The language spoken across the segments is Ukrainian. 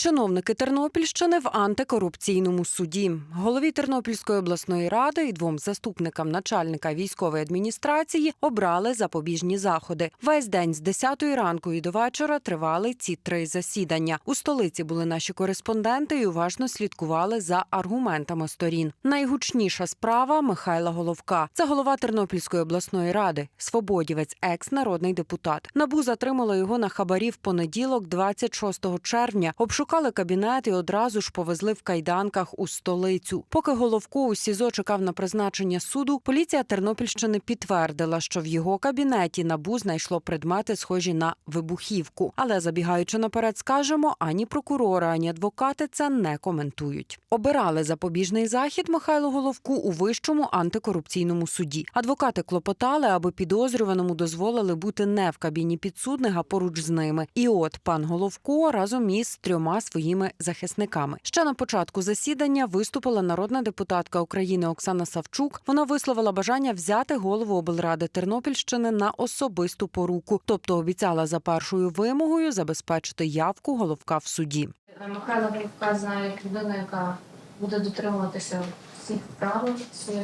Чиновники Тернопільщини в антикорупційному суді. Голові Тернопільської обласної ради і двом заступникам начальника військової адміністрації обрали запобіжні заходи. Весь день з 10 ранку і до вечора тривали ці три засідання. У столиці були наші кореспонденти і уважно слідкували за аргументами сторін. Найгучніша справа Михайла Головка. Це голова Тернопільської обласної ради, свободівець, екс-народний депутат. Набу затримало його на хабарі в понеділок, 26 червня. Обшукали кабінет і одразу ж повезли в кайданках у столицю. Поки Головко у СІЗО чекав на призначення суду, поліція Тернопільщини підтвердила, що в його кабінеті набу знайшло предмети, схожі на вибухівку. Але забігаючи наперед, скажемо, ані прокурори, ані адвокати це не коментують. Обирали запобіжний захід Михайлу Головку у вищому антикорупційному суді. Адвокати клопотали, аби підозрюваному дозволили бути не в кабіні підсудних, а поруч з ними. І от пан Головко разом із трьома своїми захисниками. Ще на початку засідання виступила народна депутатка України Оксана Савчук. Вона висловила бажання взяти голову облради Тернопільщини на особисту поруку, тобто обіцяла за першою вимогою забезпечити явку головка в суді. Михайло Головка знає як людину, яка буде дотримуватися всіх правил,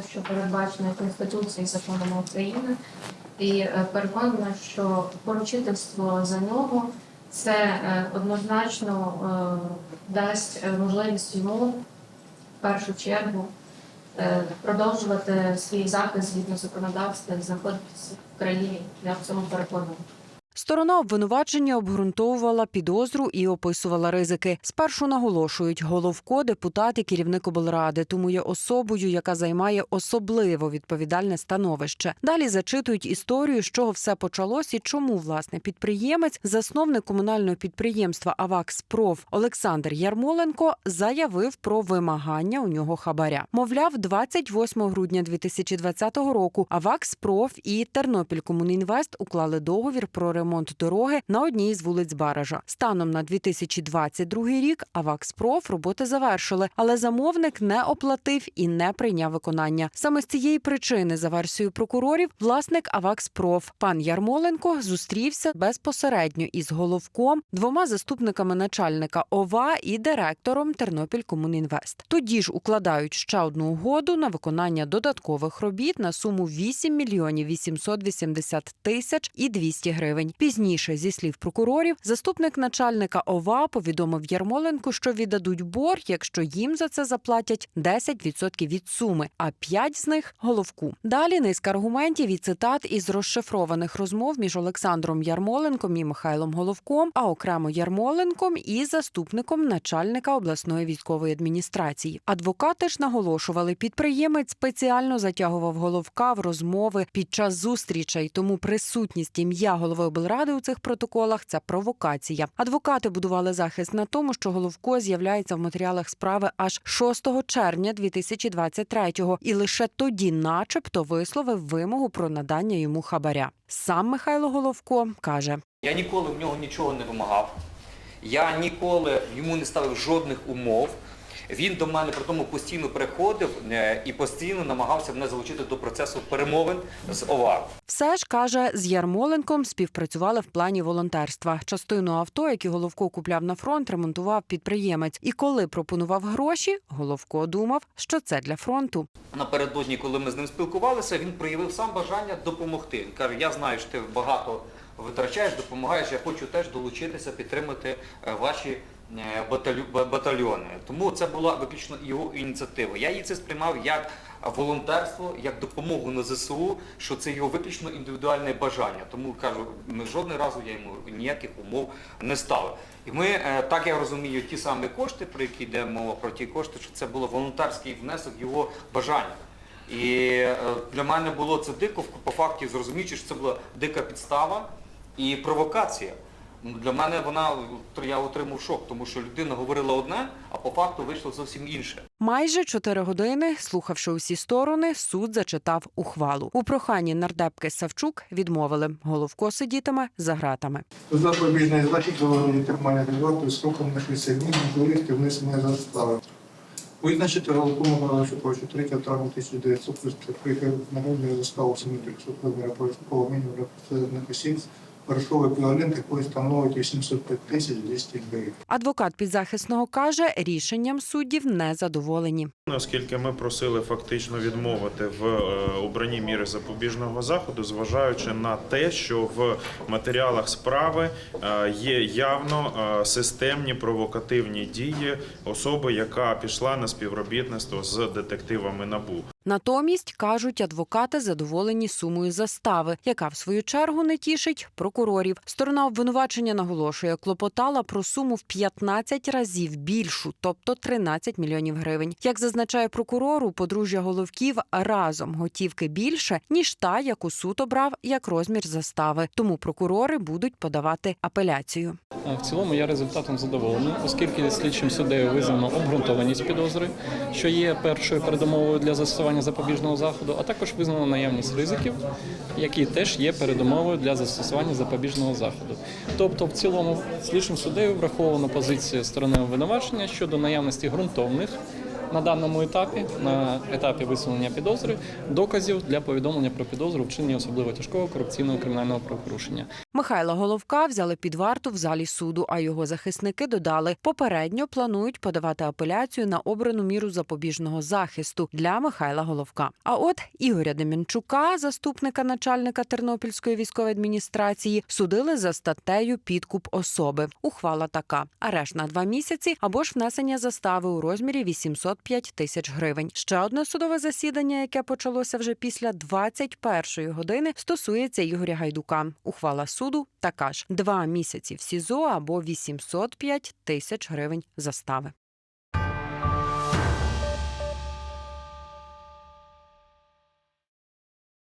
що передбачено Конституцією і законами України. І е, переконана, що поручительство за нього це е, однозначно е, дасть можливість йому в першу чергу е, продовжувати свій захист згідно законодавства і знаходитися в країні. Я в цьому переконана. Сторона обвинувачення обґрунтовувала підозру і описувала ризики. Спершу наголошують, головко депутат і керівник облради, тому є особою, яка займає особливо відповідальне становище. Далі зачитують історію, з чого все почалось і чому власне підприємець, засновник комунального підприємства «Авакспроф» Олександр Ярмоленко заявив про вимагання у нього хабаря. Мовляв, 28 грудня 2020 року «Авакспроф» і Тернопіль Комунінвест уклали договір про ремонт дороги на одній з вулиць Баража. Станом на 2022 рік «Авакспроф» роботи завершили, але замовник не оплатив і не прийняв виконання. Саме з цієї причини, за версією прокурорів, власник «Авакспроф» пан Ярмоленко зустрівся безпосередньо із головком, двома заступниками начальника ОВА і директором Тернопіль Комунінвест. Тоді ж укладають ще одну угоду на виконання додаткових робіт на суму 8 мільйонів 880 тисяч і 200 гривень. Пізніше, зі слів прокурорів, заступник начальника ОВА повідомив Ярмоленку, що віддадуть борг, якщо їм за це заплатять 10% від суми, а 5 з них головку. Далі низка аргументів і цитат із розшифрованих розмов між Олександром Ярмоленком і Михайлом Головком, а окремо Ярмоленком і заступником начальника обласної військової адміністрації. Адвокати ж наголошували, підприємець спеціально затягував головка в розмови під час зустрічей, тому присутність ім'я голови облради у цих протоколах це провокація. Адвокати будували захист на тому, що Головко з'являється в матеріалах справи аж 6 червня 2023-го і лише тоді, начебто, висловив вимогу про надання йому хабаря. Сам Михайло Головко каже. Я ніколи в нього нічого не вимагав. Я ніколи йому не ставив жодних умов. Він до мене при тому постійно приходив е, і постійно намагався мене залучити до процесу перемовин з ОВА. Все ж каже, з Ярмоленком співпрацювали в плані волонтерства. Частину авто, які Головко купляв на фронт, ремонтував підприємець. І коли пропонував гроші, Головко думав, що це для фронту. Напередодні, коли ми з ним спілкувалися, він проявив сам бажання допомогти. Він каже, я знаю, що ти багато витрачаєш, допомагаєш, я хочу теж долучитися, підтримати е, ваші батальйони. Тому це була виключно його ініціатива. Я її це сприймав як волонтерство, як допомогу на ЗСУ, що це його виключно індивідуальне бажання. Тому кажу, ми жодного разу я йому ніяких умов не ставив. І ми, е, так я розумію, ті самі кошти, про які йде мова про ті кошти, що це було волонтерський внесок його бажання. І е, для мене було це дико, по факті зрозуміючи, що це була дика підстава і провокація. Ну, Для мене вона, я отримав шок, тому що людина говорила одне, а по факту вийшло зовсім інше. Майже чотири години, слухавши усі сторони, суд зачитав ухвалу. У проханні нардепки Савчук відмовили. Головко сидітиме за гратами. Запобіжний захід головної тримання під вартою строком на 60 днів можливості внесення застави. Визначити головкому Морозовичу 3 травня 1933 приїхав народної заставу 7 розміра прожиткового мінімуму осіб грошовий еквівалент, який становить 805 тисяч 200 гривень. Адвокат підзахисного каже, рішенням суддів не задоволені. Оскільки ми просили фактично відмовити в е, обранні міри запобіжного заходу, зважаючи на те, що в матеріалах справи е, є явно е, системні провокативні дії особи, яка пішла на співробітництво з детективами НАБУ. Натомість кажуть, адвокати задоволені сумою застави, яка в свою чергу не тішить прокурорів. Сторона обвинувачення наголошує, клопотала про суму в 15 разів більшу, тобто 13 мільйонів гривень. Як зазначає прокурор, у подружжя головків разом готівки більше ніж та, яку суд обрав як розмір застави. Тому прокурори будуть подавати апеляцію. В цілому я результатом задоволений, оскільки слідчим суддею визнано обґрунтованість підозри, що є першою передумовою для застосування запобіжного заходу, а також визнано наявність ризиків, які теж є передумовою для застосування запобіжного заходу. Тобто, в цілому, слідчим суддею враховано позицію сторони обвинувачення щодо наявності ґрунтовних на даному етапі, на етапі висунення підозри, доказів для повідомлення про підозру вчинення особливо тяжкого корупційного кримінального правопорушення. Михайла Головка взяли під варту в залі суду, а його захисники додали, попередньо планують подавати апеляцію на обрану міру запобіжного захисту для Михайла Головка. А от Ігоря Демінчука, заступника начальника Тернопільської військової адміністрації, судили за статтею підкуп особи. Ухвала така: арешт на два місяці або ж внесення застави у розмірі 805 тисяч гривень. Ще одне судове засідання, яке почалося вже після 21-ї години, стосується Ігоря Гайдука. Ухвала суду така ж: два місяці в СІЗО або 805 тисяч гривень застави.